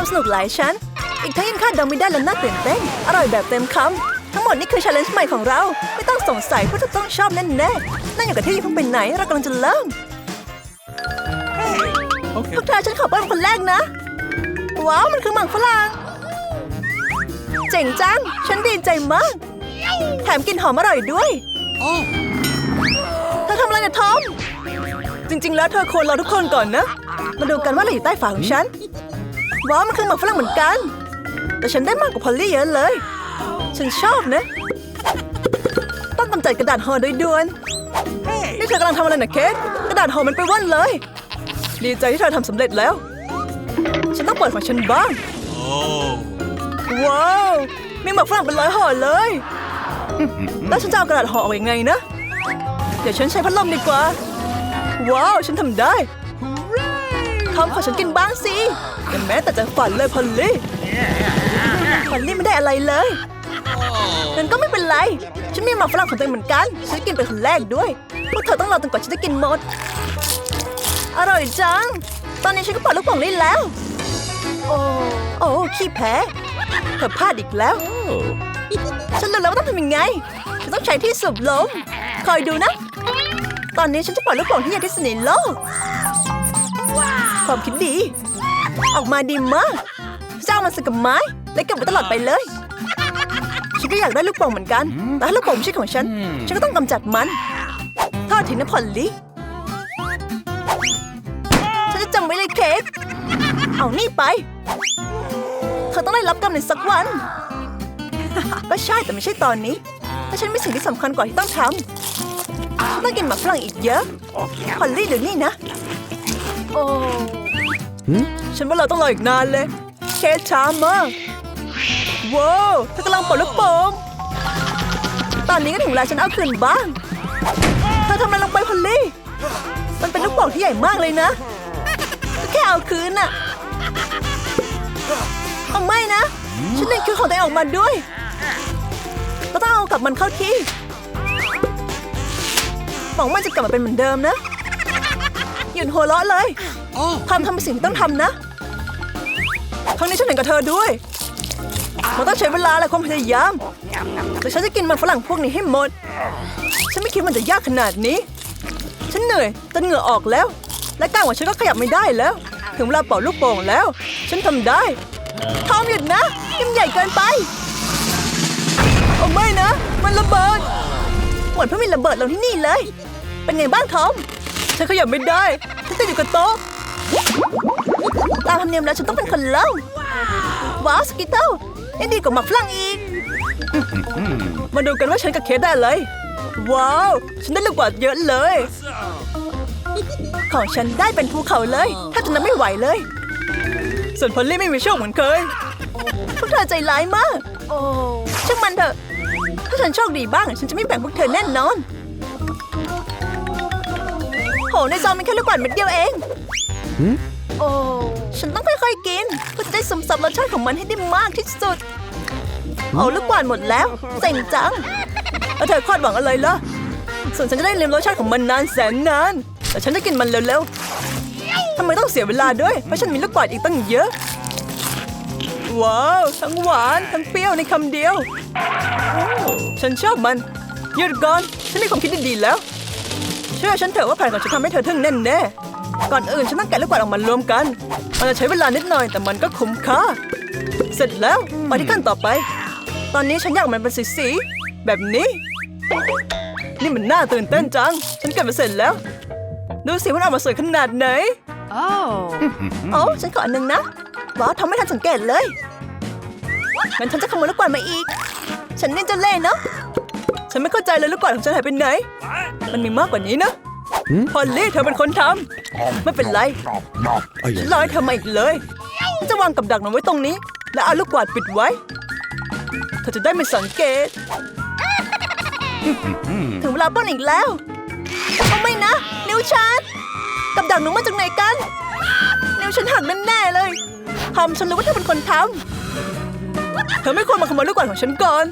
ความสนุกหลายชั้น อีกทั้งยังคาดเดาไม่ได้และน่าตื่นเต้น อร่อยแบบเต็มคำ ทั้งหมดนี่คือ challenge ใหม่ของเรา ไม่ต้องสงสัยว่าจะต้องชอบแน่ๆนั่นอย่างกับที่ยิ่งเพิ่งไปไหน เรากำลังจะเริ่ม Okay. พวกเธอฉันขอเปิ้ลคนแรกนะ ว้าว มันคือหมังฝรั่งเจ๋งจัง ฉันดีใจมาก แถมกลินหอมอร่อยด้วย Oh. เธอทำอะไรเนี่ยทอม จริง ๆ แล้วเธอควรรอทุกคนก่อนนะ มาดูกันว่าอะไรอยู่ใต้ฝาของฉัน ว้าวมันคือหมักฝรั่งเหมือนกัน แต่ฉันได้มากกว่าพอลลี่เยอะเลย ฉันชอบนะ ต้องกำจัดกระดาษห่อโดยด่วนนี่เธอกำลังทำอะไรนะเคทกระดาษห่อมันไปว่อนเลย ดีใจที่เธอทำสำเร็จแล้ว ฉันต้องเปิดของฉันบ้างว้าวมีหมักฝรั่งเป็นร้อยห่อเลย แล้วฉันจะเอากระดาษห่อออกยังไงนะ เดี๋ยวฉันใช้พัดลมดีกว่า ว้าว ฉันทำได้ ทอมขอฉันกินบ้างสิแต่แม้แต่จะฝันเลยพอลลี่พอลลี่ไม่ได้อะไรเลยงั้นก็ไม่เป็นไร ฉันมีหมักฝรั่งของตัวเองเหมือนกัน ฉันกินเป็นคนแรกด้วย พวกเธอต้องรอจนกว่าฉันจะกินหมด อร่อยจัง ตอนนี้ฉันก็ปล่อยลูกป่งได้แล้ว โอ้โอ้ขี้แพ้เธอพลาดอีกแล้ว ฉันรู้แล้วว่าต้องทำยังไง ฉันต้องใช้ที่สูบลม คอยดูนะ ตอนนี้ฉันจะปล่อยลูกโป่งที่ใหญ่ที่สุดในโลก ความคิดดี ออกมาดีมากจะเอามันใส่กับไม้ และเก็บไว้ตลอดไปเลย ฉันก็อยากได้ลูกโป่งเหมือนกัน แต่ถ้าลูกโป่งไม่ใช่ของฉัน ฉันก็ต้องกำจัดมันทอดทิ้งนะพอลลี่ฉันจะจำไว้เลยเค้กเอานี่ไป เธอต้องได้รับกรรมในสักวัน ก็ใช่แต่ไม่ใช่ตอนนี้แต่ฉันมีสิ่งที่สำคัญกว่าที่ต้องทำฉันต้องกินหมากฝรั่งอีกเยอะ พอลลี่เดี๋ยวนี้นะโอ้ฉันว่าเราต้องรออีกนานเลย เคสช้ามากว้าวเธอกำลังปลดลูกโป่งตอนนี้ก็ถึงเวลาฉันเอาคืนบ้างเธอทำอะไรลงไปพอลลี่ มันเป็นลูกโป่งที่ใหญ่มากเลยนะก็แค่เอาคืนน่ะเอาไม่นะ ฉันเล่นคิวของตัวเองออกมาด้วย ก็ต้องเอากลับมันเข้าที่หวังว่ามันจะกลับมาเป็นเหมือนเดิมนะ หยุดหัวเราะเลย Oh. ทำทำเป็นสิ่งที่ต้องทำนะครั้งนี้ฉันเห็นกับเธอด้วย มันต้องใช้เวลาและความพยายาม แต่ฉันจะกินมันฝรั่งพวกนี้ให้หมด ฉันไม่คิดมันจะยากขนาดนี้ ฉันเหนื่อยจนเหงื่อออกแล้ว และกล้ามของฉันก็ขยับไม่ได้แล้ว ถึงเวลาเป่าลูกโป่งแล้ว ฉันทำได้ทอมหยุดนะนี่มันใหญ่เกินไปโอ้ไม่นะ มันระเบิด เหมือนเพิ่งมีระเบิดลงที่นี่เลย เป็นไงบ้างทอม ฉันขยับไม่ได้ฉันติดอยู่กับโต๊ะตามธรรมเนียมแล้วฉันต้องเป็นคนเล่าว้าวสกิตเติลยังดีกว่าหมักฝรั่งอีก มาดูกันว่าฉันกับเคสได้เลย ว้าว ฉันได้ลูกบาศก์เยอะเลย ของฉันได้เป็นภูเขาเลย ถ้าจะนับไม่ไหวเลย ส่วนพอลลี่ไม่มีโชคเหมือนเคย พวกเธอใจร้ายมากช่างมันเถอะ ถ้าฉันโชคดีบ้าง ฉันจะไม่แบ่งพวกเธอแน่นอน โหในซองมีแค่ลูกบาศก์เม็ดเดียวเองโอ้ฉันต้องค่อยๆกินเพื่อจะได้ซึมซับรสชาติของมันให้ได้มากที่สุด เอาลูกบาศก์หมดแล้วเจ๋งจังแล้วเธอคาดหวังอะไรล่ะส่วนฉันจะได้เรียนรสชาติของมันนานแสนนาน แต่ฉันจะกินมันเร็วๆทำไมต้องเสียเวลาด้วย เพราะฉันมีลูกบาศก์อีกตั้งเยอะ ว้าว ทั้งหวานทั้งเปรี้ยวในคำเดียว ฉันชอบมันหยุดก่อน ฉันมีความคิดดีๆแล้ว เชื่อฉันเถอะว่าแผนของฉันทำให้เธอทึ่งแน่ๆก่อนอื่นฉันต้องแกะลูกบาศก์ออกมารวมกัน มันจะใช้เวลานิดหน่อยแต่มันก็คุ้มค่า เสร็จแล้วไปที่ขั้นต่อไป ตอนนี้ฉันอยากมันเป็นสีๆแบบนี้ นี่มันน่าตื่นเต้นจัง ฉันเก็บมาเสร็จแล้ว ดูสิว่ามันออกมาสวยขนาดไหน Oh. โอ้ฉันขออันหนึ่งนะว้าวทำไม่ทันสังเกตเลยงั้นฉันจะขโมยลูกกวาดมาอีก ฉันนี่เจะเล่ห์เนาะ ฉันไม่เข้าใจเลยลูกกวาดของฉันหายไปไหน มันมีมากกว่านี้นะพอลลี่เธอเป็นคนทำไม่เป็นไรฉันรอให้เธอมาอีกเลยฉันจะวางกับดักมันไว้ตรงนี้ แล้วเอาลูกกวาดปิดไว้ เธอจะได้ไม่สังเกต ถึงเวลาปล้นอีกแล้วเอาไม่นะ นิ้วฉันกับดักหนูมาจากไหนกัน นิ้วฉันหักแน่ๆเลยทอมฉันรู้ว่าเธอเป็นคนทำเธอไม่ควรมาขโมยลูกกวาดของฉันก่อน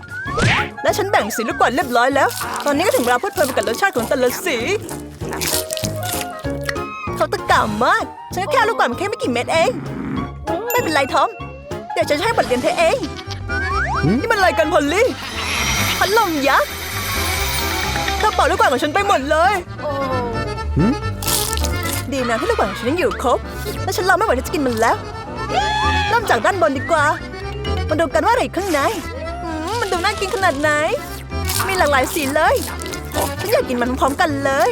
และฉันแบ่งสีลูกกวาดเรียบร้อยแล้ว ตอนนี้ก็ถึงเวลาเพลิดเพลินไปกับรสชาติของแต่ละสี เขาตะกร้ามาก ฉันก็แค่เอาลูกกวาดมาแค่ไม่กี่เม็ดเอง ไม่เป็นเป็นไรทอม เดี๋ยวฉันจะให้บทเรียนเธอเอง นี่มันอะไรกันพอลลี่พัดลมยักษ์เธอเป่าลูกกวาดของฉันไปหมดเลยดีนะที่ลูกกวาดของฉันยังอยู่ครบ และฉันรอไม่ไหวที่จะกินมันแล้ว เริ่มจากด้านบนดีกว่ามาดูกันว่าอะไรอยู่ข้างในอืมมัน ดูน่ากินขนาดไหน มีหลากหลายสีเลย ฉันอยากกินมันพร้อมกันเลย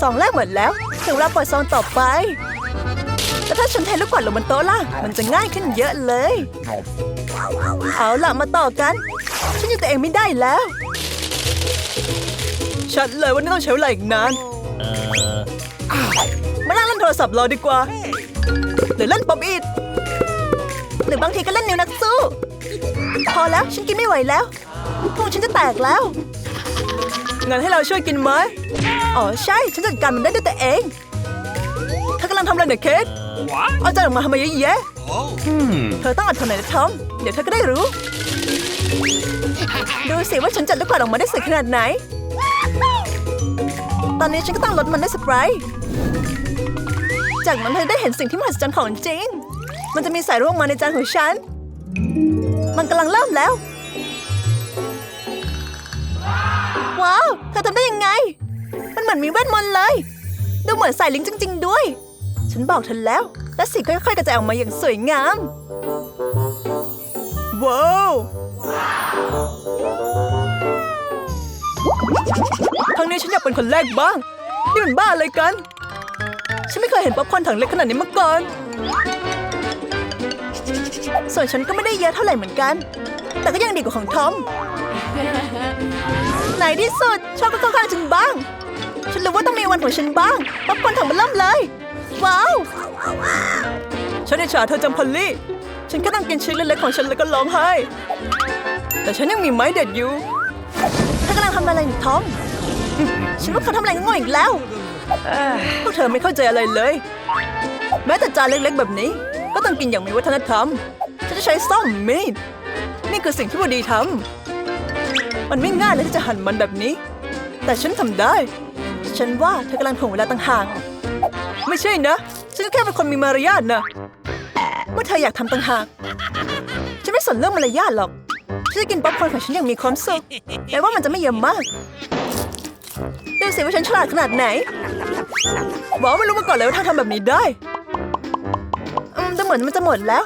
ซองแรกหมดแล้ว ถึงเวลาเปิดซองต่อไป แต่ถ้าฉันเทลูกกวาดลงบนโต๊ะล่ะ มันจะง่ายขึ้นเยอะเลย เอาล่ะมาต่อกัน ฉันอยู่ตัวเองไม่ได้แล้ว ชัดเลยว่านี่ต้องใช้เวลาอีกนานมานั่งเล่นโทรศัพท์รอดีกว่า หรือเล่นป๊อปอีดหรือบางทีก็เล่นนิ้วนักสู้ พอแล้ว ฉันกินไม่ไหวแล้วพุงฉันจะแตกแล้ว งั้นให้เราช่วยกินไหมอ๋อใช่ ฉันจัดการมันได้ด้วยตัวเองเธอกำลังทำอะไรเนี่ยเค้กเอาจานออกมาทำไมเยอะแยะเธอต้องอดทนหน่อยนะทอม เดี๋ยวเธอก็ได้รู้ ดูสิว่าฉันจัดลูกกวาดออกมาได้สวยขนาดไหน ตอนนี้ฉันก็ต้องลดมันด้วยสเปรย์จากนั้นเธอได้เห็นสิ่งที่มหัศจรรย์ของจริง มันจะมีสายร่วงมาในจานของฉัน มันกำลังเริ่มแล้ว ว้าวเธอทำได้ยังไง มันเหมือนมีเวทมนต์เลย ดูเหมือนสายลิงจริง ๆ ด้วย ฉันบอกเธอแล้ว และสีค่อยๆกระจายออกมาอย่างสวยงาม ว้าวครั้งนี้ฉันอยากเป็นคนแรกบ้าง นี่มันบ้าอะไรกัน ฉันไม่เคยเห็นป๊อปคอร์นถังเล็กขนาดนี้มาก่อน ส่วนฉันก็ไม่ได้เยอะเท่าไหร่เหมือนกัน แต่ก็ยังดีกว่าของทอมในที่สุดชอบก็เข้าข้างฉันบ้าง ฉันรู้ว่าต้องมีวันของฉันบ้างป๊อปคอนถังมันเริ่มเลย ว้าวฉันอิจฉาเธอจำพอลลี่ ฉันก็ต้องกินชิ้นเล็กๆของฉันแล้วก็ร้องไห้ แต่ฉันยังมีไม้เด็ดอยู่เธอกำลังทำอะไรอยู่ทอม ฉันว่าเขาทำอะไรง่อยอีกแล้วพวกเธอไม่เข้าใจอะไรเลย แม้แต่จานเล็กๆแบบนี้ ก็ต้องกินอย่างมีวัฒนธรรม ฉันจะใช้ซ่อมมีด นี่คือสิ่งที่พอดีทำ มันไม่ง่ายเลยที่จะหั่นมันแบบนี้ แต่ฉันทำได้ ฉันว่าเธอกำลังถ่วงเวลาต่างหาก ไม่ใช่นะ ฉันก็แค่เป็นคนมีมารยาทนะเมื่อเธออยากทำต่างหาก ฉันไม่สนเรื่องมารยาทหรอก ฉันจะกินป๊อปคอร์นของฉันอย่างมีความสุขแม้ว่ามันจะไม่เยอะมากดูสิว่าฉันฉลาดขนาดไหนบอกไม่รู้มาก่อนเลยว่าเธอทำแบบนี้ได้ เหมือนมันจะหมดแล้ว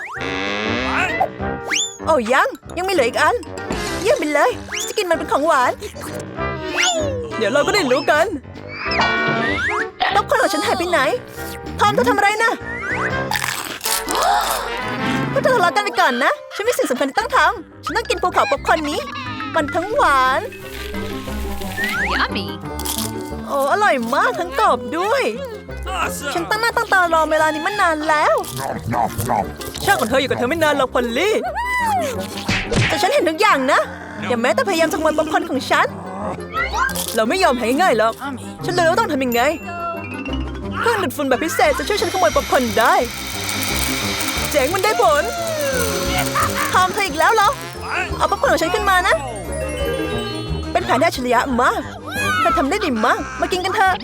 โอ้ยังยังไม่เหลืออีกอัน เยี่ยมไปเลยฉันจะกินมันเป็นของหวาน เดี๋ยวเราก็ได้รู้กันป๊อปคอร์นของฉันหายไปไหนทอมเธอทำอะไรนะพวกเธอทะเลาะกันไปก่อนนะ ฉันมีสิ่งสำคัญที่ต้องทำฉันต้องกินภูเขาป๊อปคอร์นนี้ มันทั้งหวาน Yummy. โอ้อร่อยมากทั้งกรอบด้วย ฉันตั้งหน้าตั้งตารอเวลานี้มานานแล้วช่างของเธออยู่กับเธอไม่นานหรอกพอลลี่ แต่ฉันเห็นทุกอย่างนะ อย่าแม้แต่พยายามจะขโมยป๊อปคอร์นของฉัน เราไม่ยอมแพ้ง่ายๆหรอก ฉันเลยรู้ว่าต้องทำยังไงเครื่องดูดฝุ่นแบบพิเศษจะช่วยฉันขโมยป๊อปคอร์นได้ เจ๋งมันได้ผลทำเธออีกแล้วเหรอ เอาป๊อปคอร์นของฉันขึ้นมานะ เป็นแผนที่อัจฉริยะมากเธอทำได้ดีมาก มากินกันเถอะ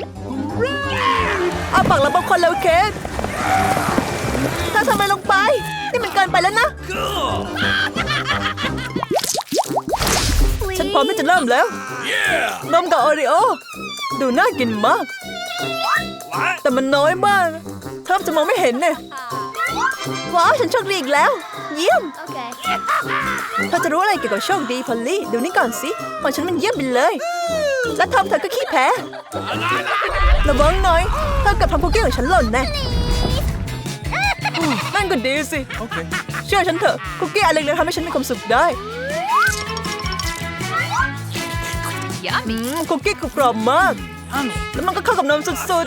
เอาปากแล้วป๊อปคอร์นแล้วเคสเธอทำอะไรลงไป นี่มันเกินไปแล้วนะ ฉันพร้อมที่จะเริ่มแล้ว นมกับโอริโอ ดูน่ากินมาก แต่มันน้อยมากแทบจะมองไม่เห็นเนี่ยว้าวฉันโชคดีอีกแล้ว เยี่ยม Okay. เธอจะรู้อะไรเกี่ยวกับโชคดีพอลลี่ดูนี่ก่อนสิของฉันมันเยี่ยมไปเลย และทอมเธอก็ขี้แพ้ ระวังหน่อยเธอเกับทำคุกกี้ของฉันหล่นแน่อืมนั่นก็ดีสิ เชื่อฉันเถอะคุกกี้อันเล็กๆทำให้ฉันมีความสุขได้อื Yummy. มคุกกี้กรอบๆมาก แล้วมันก็เข้ากับนมสุด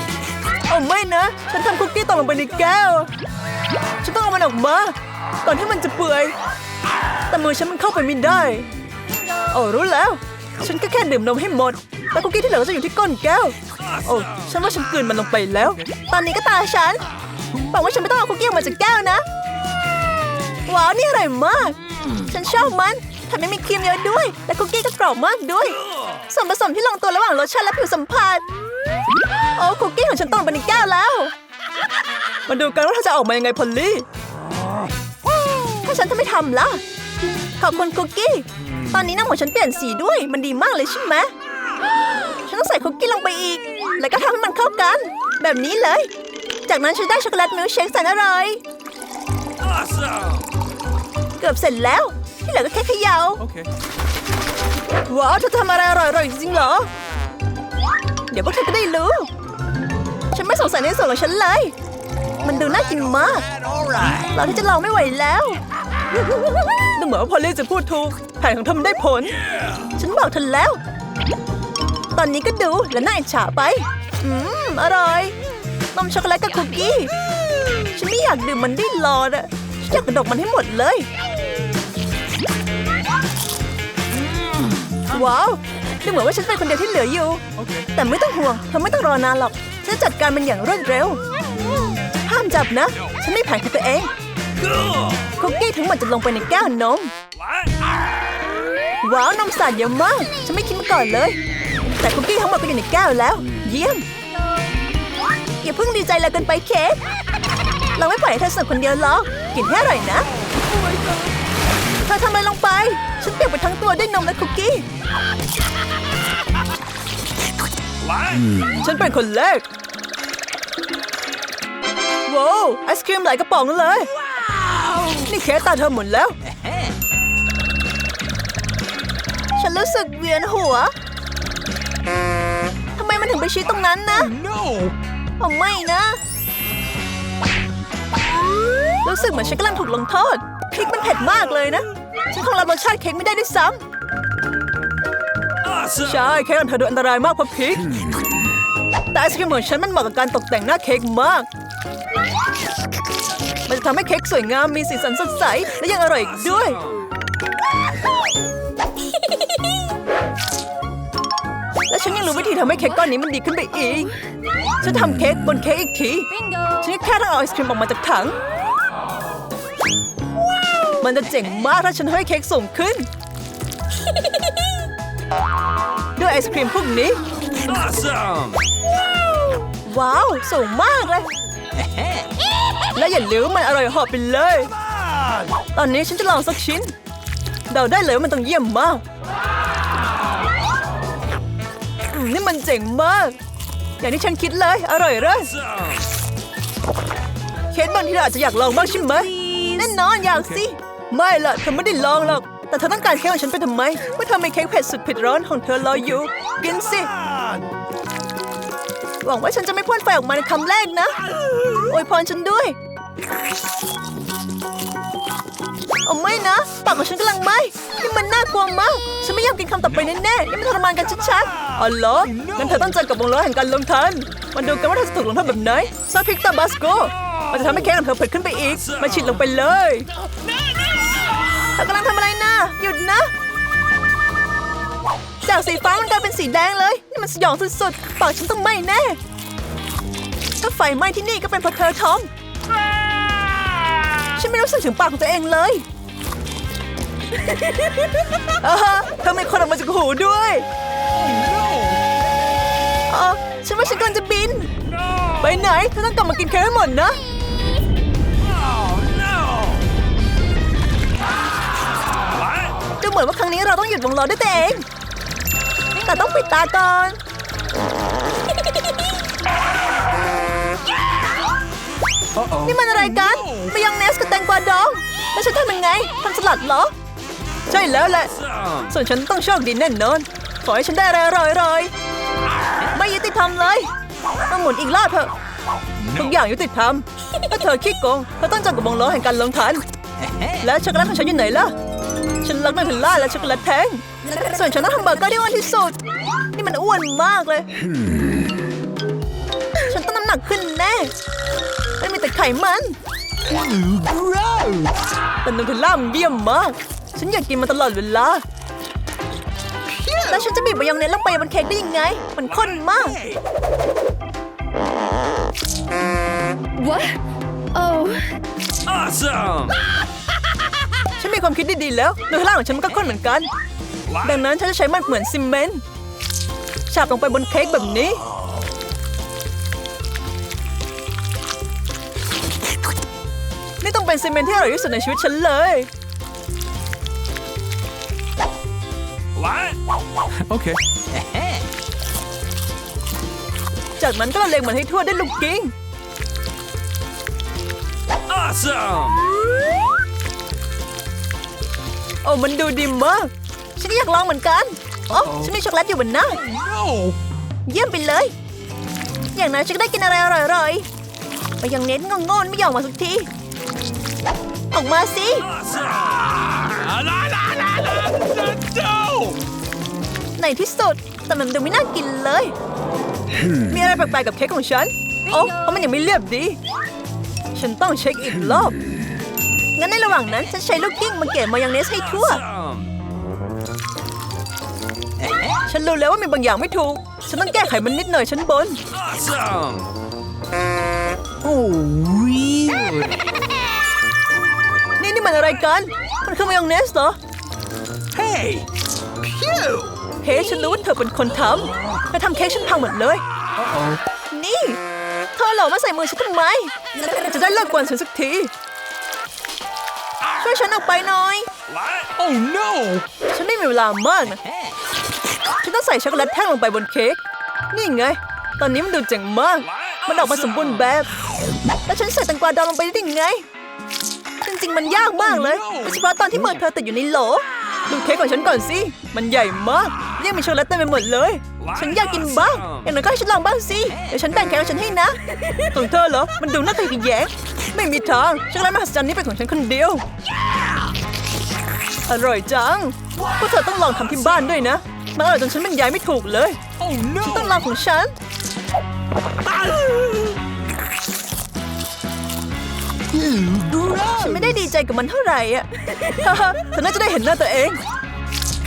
ๆ เอาไม่นะ ฉันทำคุกกี้ตกลงไปในแก้ว ฉันต้องเอามันออกมาก่อนที่มันจะเปื่อย แต่มือฉันมันเข้าไปไม่ได้ โอ้รู้แล้ว ฉันก็แค่ดื่มนมให้หมด แล้วคุกกี้ที่เหลือก็จะอยู่ที่ก้นแก้ว โอ้ฉันว่าฉันกลืนมันลงไปแล้ว ตอนนี้ก็ตาฉันหวังว่าฉันไม่ต้องเอาคุกกี้ออกมาจากแก้วนะ ว้าวนี่อร่อยมาก ฉันชอบมันแถมยังมีครีมเยอะด้วย และคุกกี้ก็กรอบมากด้วย ส่วนผสมที่ลงตัวระหว่างรสชาติและผิวสัมผัส โอ้คุกกี้ของฉันตกลงไปในแก้วแล้ว มาดูกันว่าเธอจะออกมายังไงพอลลี่ ถ้าฉันทำไม่ทำล่ะ ขอบคุณคุกกี้ ตอนนี้หน้ำของฉันเปลี่ยนสีด้วย มันดีมากเลยใช่ไหม ฉันต้องใส่คุกกี้ลงไปอีก แล้วก็ทำให้มันเข้ากัน แบบนี้เลย จากนั้นฉันได้ช็อกโกแลตมิลค์เชคแสนอร่อย Awesome! เกือบเสร็จแล้ว ที่เหลือก็แค่เขย่า Okay. ว้าวเธอทำอะไรอร่อยๆจริงๆเหรอ เดี๋ยวพวกเธอก็ได้รู้ ฉันไม่สงสัยในส่วนของฉันเลย มันดูน่ากินมาก All right. เราที่จะลองไม่ไหวแล้วดูเหมือนว่าพอลลี่จะพูดถูกแผนของเธอมันได้ผล ฉันบอกเธอแล้ว ตอนนี้ก็ดูและน่าอิจฉาไป อืม อร่อยนมช็อกโกแลตกับคุกกี้ ฉันไม่อยากดื่มมันได้หลอดอะฉันอยากกระดกมันให้หมดเลย ว้าวดูเหมือนว่าฉันเป็นคนเดียวที่เหลืออยู่ แต่ไม่ต้องห่วงเธอไม่ต้องรอนานหรอกฉันจัดการมันอย่างรวดเร็ว ห้ามจับนะ ฉันไม่แผนของตัวเองคุกกี้ทั้งหมดจะลงไปในแก้วนม ว้าวนมสาดเยอะมาก ฉันไม่คิดมาก่อนเลย แต่คุกกี้ทั้งหมดก็อยู่ในแก้วแล้ว เยี่ยม อย่าเพิ่งดีใจเลยเกินไปเค้กเราไม่ปล่อยให้เธอสนุกคนเดียวหรอกกินให้อร่อยนะเธอทำอะไรลงไป ฉันเปียกไปทั้งตัวด้วยนมและคุกกี้ What? ฉันเป็นคนแรกว้าวไอศครีมหลายกระป๋องเลย นี่เค้กตาเธอหมดแล้ว ฉันรู้สึกเวียนหัวทำไมมันถึงไปชี้ตรงนั้นนะ No. ผมไม่นะ รู้สึกเหมือนฉันกำลังถูกลงโทษพริกมันเผ็ดมากเลยนะ ฉันคงรับรสชาติเค้กไม่ได้ด้วยซ้ำ Awesome. ใช่เค้กของเธอดูอันตรายมากเพราะพริก แต่ไอศครีมของฉันมันเหมาะกับการตกแต่งหน้าเค้กมาก มันจะทำให้เค้กสวยงามมีสีสันสดใสและยังอร่อยอีกด้วย รู้วิธีทำให้เค้กก้อนนี้มันดีขึ้นไปอีก ฉันทำเค้กบนเค้กอีกที ฉันแค่ต้องเอาไอศครีมออกมาจากถัง มันจะเจ๋งมากถ้าฉันทำให้เค้กสูงขึ้น ด้วยไอศครีมพวกนี้ Awesome. ว้าว สูงมากเลย และอย่าลืมมันอร่อยเหอบไปเลย On. ตอนนี้ฉันจะลองสักชิ้น เดาได้เลยว่ามันต้องเยี่ยมมาก นี่มันเจ๋งมาก อย่างที่ฉันคิดเลย อร่อยเลยเคสบางทีเราอาจจะอยากลองบ้างใช่ไหมแน่นอนอยากสิ ไม่ล่ะเธอไม่ได้ลองหรอก แต่เธอต้องการเค้กของฉันไปทำไมเมื่อเธอมีเค้กเผ็ดสุดเผ็ดร้อนของเธอรออยู่ กินสิ หวังว่าฉันจะไม่พ่นไฟออกมาในคำแรกนะอวยพรฉันด้วย เอาไม่นะปากของฉันกำลังไหมนี่มันน่ากลัวมากฉันไม่ยากกินคำต่อไปแน่ๆนี่มันทรมานกันชัดๆอ๋อเหรองั้นเธอต้องเจอกับวงล้อแห่งการลงทันมาดูกันว่าเธอจะถูกลงโทษแบบไหนซอสพริกตาบาสโกมันจะทำให้เค้กของเธอเผ็ดขึ้นไปอีกมาฉีดลงไปเลยเธอกำลังทำอะไรนะหยุดนะ จากสีฟ้ามันกลายเป็นสีแดงเลยนี่มันสยองสุดๆปากฉันต้องไหม้แน่ถ้าไฟไหม้ที่นี่ก็เป็นเพราะเธอทอมฉันไม่รู้สึกถึงปากของตัวเองเลย อ่าฮะเธอมีคนออกมาจากหูด้วยอ๋อฉันว่าฉันกำลังจะบิน ไปไหนเธอต้องกลับมากินเค้กให้หมดนะ Oh no. What? ดูเหมือนว่าครั้งนี้เราต้องหยุดวงล้อด้วยตัวเอง แต่ต้องปิดตาก่อน Uh-oh. นี่มันอะไรกันมายองเนสกับแตงกวาดอง แล้วฉันทำยังไงทำสลัดเหรอ ใช่แล้วแหละ Awesome. ส่วนฉันต้องโชคดีแน่นอน ขอให้ฉันได้อะไรอร่อยๆ ไม่ยุติธรรมเลยมาหมุนอีกรอบเถอะ ทุกอย่างยุติธรรมถ้าเธอขี้โกงเธอต้องเจอกับวงล้อแห่งการลงทัน แล้วช็อกโกแลตของฉันอยู่ไหนล่ะ ฉันรักนันเทลล่าและช็อกโกแลตแท่งส่วนฉันต้องทำเบอร์เกอร์ที่อ้วนที่สุด นี่มันอ้วนมากเลย ฉันต้องน้ำหนักขึ้นแน่ไม่มีแต่ไขมัน Gross. แต่นูเทลล่ามันเยี่ยมมาก ฉันอยากกินมันตลอดเวลาแล้วฉันจะบีบมายองเนสลงไปบนเค้กได้ยังไง มันข้นมาก What? Oh. Awesome. ฉันมีความคิดดีๆแล้วนูเทลล่าของฉันมันก็ข้นเหมือนกัน ดังนั้นฉันจะใช้มันเหมือนซีเมนต์ฉาบลงไปบนเค้กแบบนี้แนี่ต้องเป็นซีเมนต์ที่อร่อยที่สุดในชีวิตฉันเลย What? Okay. จากนั้นก็ละเลงมันให้ทั่วได้วยลูกกิ้ง Awesome! โอ้มันดูดีมาก ฉันก็อยากลองเหมือนกัน โอ้ฉันมีช็อกโกแลตอยู่บนหน้า No! เยี่ยมไปเลย อย่างนั้นฉันก็ได้กินอะไรอร่อยๆไปยังเน้นงงๆไม่ยอมมาสักที ออกมาสิ Awesome! La la la la no! ในที่สุด แต่มันดูไม่น่ากินเลย มีอะไรแปลกๆกับเค้กของฉัน โอ้เพราะมันยังไม่เรียบดี ฉันต้องเช็คอีกรอบ งั้นในระหว่างนั้น ฉันใช้ลูกกิ้งมาเก็บมายองเนสให้ทั่ว Awesome! ฉันรู้แล้วว่ามีบางอย่างไม่ถูก ฉันต้องแก้ไขมันนิดหน่อยชั้นบน Awesome! Oh, really? นี่นี่มันอะไรกัน มันคือมายองเนสเหรอ Hey! Pew! เฮ้ฉันรู้ว่าเธอเป็นคนทำเธอทำเค้กฉันพังหมดเลย Uh-oh. นี่ เธอเหลอมาใส่มือฉันทำไม จะได้เลิกกวนฉันสักที ช่วยฉันออกไปหน่อย What? Oh no! ฉันไม่มีเวลามากนะ ฉันต้องใส่ช็อกโกแลตแท่งลงไปบนเค้ก นี่ไง ตอนนี้มันดูเจ๋งมาก มันออกมาสมบูรณ์แบบ แล้วฉันใส่แตงกวาดองลงไปได้ยังไง จริงๆ มันยากมากเลย โดยเฉพาะตอนที่มือเธอติดอยู่ในโหล ดูเค้กของฉันก่อนสิ มันใหญ่มากยังมีช็อกโกแลตเต็มไปหมดเลย ฉันอยากกินบ้าง อย่างนั้นก็ให้ฉันลองบ้างสิ เดี๋ยวฉันแบ่งเค้กของฉันให้นะของเธอเหรอ มันดูน่าขยแยงไม่มีทาง ช็อกโกแลตมหัศจรรย์นี้เป็นของฉันคนเดียว อร่อยจัง พวกเธอต้องลองทำที่บ้านด้วยนะ มันอร่อยจนฉันบรรยายไม่ถูกเลย Oh ต้อง no! ลองของฉัน ฉันไม่ได้ดีใจกับมันเท่าไหร่อะเธอน่าจะได้เห็นหน้าตัวเอง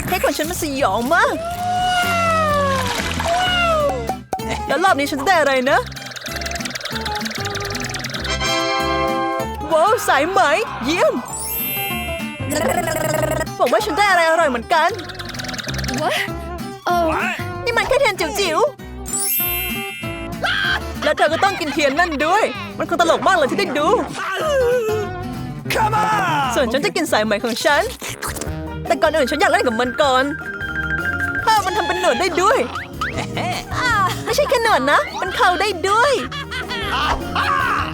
เค้กของฉันมันสยองมาก แล้วรอบนี้ฉันจะได้อะไรนะ ว้าวสายไหม เยี่ยมบอกว่าฉันได้อะไรอร่อยเหมือนกัน What? Oh, What? นี่มันแค่เทียนจิ๋วๆ แล้วเธอก็ต้องกินเทียนนั่นด้วย มันคงตลกมากเลยที่ได้ดู Come on! ส่วนฉันจะกินสายไหมของฉัน แต่ก่อนอื่นฉันอยากเล่นกับมันก่อนถ้ามันทำเป็นหนวดได้ด้วยอ่าไม่ใช่แค่หนวดนะ มันเข่าได้ด้วย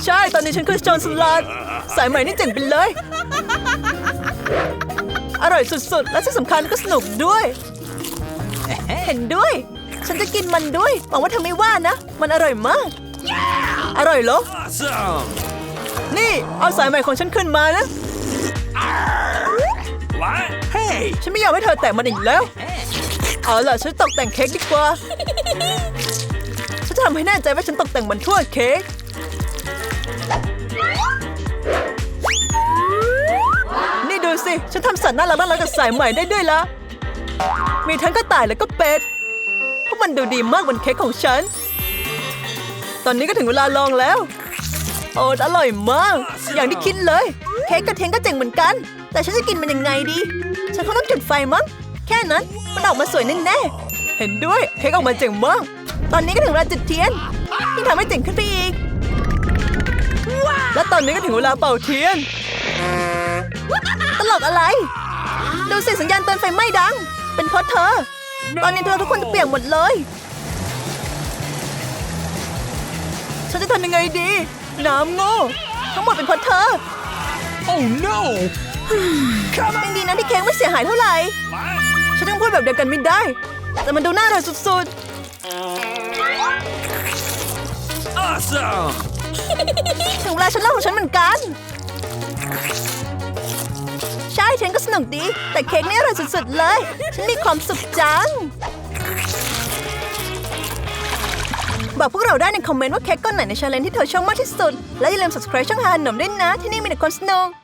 ใช่ตอนนี้ฉันคือจอห์นสลัดสายไหมนี่เจ๋งไปเลย อร่อยสุดๆ และที่สำคัญก็สนุกด้วย เห็นด้วย ฉันจะกินมันด้วยหวังว่าเธอไม่ว่านะ มันอร่อยมาก อร่อยเหรอ Awesome! นี่เอาสายใหม่ของฉันขึ้นมานะ What? Hey! ฉันไม่อยากให้เธอแตะมันอีกแล้ว เอาล่ะฉันตกแต่งเค้กดีกว่า ฉันจะทำให้แน่ใจว่าฉันตกแต่งมันทั่วเค้ก นี่ดูสิ ฉันทำสัตว์น่ารักน่ารักกับสายใหม่ได้ด้วยละ มีทั้งกระต่ายและก็เป็ดพวก มันดูดีมากบนเค้กของฉัน ตอนนี้ก็ถึงเวลาลองแล้ว โอ้อร่อยมาก อย่างที่คิดเลย เค้กกระเทียมก็เจ๋งเหมือนกัน แต่ฉันจะกินมันยังไงดี ฉันคงต้องจุดไฟมั้ง แค่นั้น มันออกมาสวยแน่ๆเห็นด้วย เค้กออกมาเจ๋งมาก ตอนนี้ก็ถึงเวลาจุดเทียนที่ทำให้เจ๋งขึ้นไปอีก และตอนนี้ก็ถึงเวลาเป่าเทียน ตลกอะไร ดูสิสัญญาณเตือนไฟไหม้ดัง เป็นเพราะเธอ ตอนนี้เธอทุกคนจะเปียกหมดเลย ฉันจะทำยังไงดี น้ำโง่ทั้งหมดเป็นเพราะเธอ Oh no! ยังดีนะที่เค้กไม่เสียหายเท่าไหร่ ฉันต้องพูดแบบเดียวกันไม่ได้ แต่มันดูน่าอร่อยสุด Awesome! ๆถึงเวลาฉันเล่าของฉันเหมือนกัน ใช่ฉันก็สนุกดี แต่เค้กนี่อร่อยสุดๆเลย ฉันมีความสุขจัง บอกพวกเราได้ในคอมเมนต์ว่าเค้กก้อนไหนในชาเลนจ์ที่เธอชอบมากที่สุด และอย่าลืม subscribe ช่องฮานหนมด้วยนะ ที่นี่มีแต่คนสนุก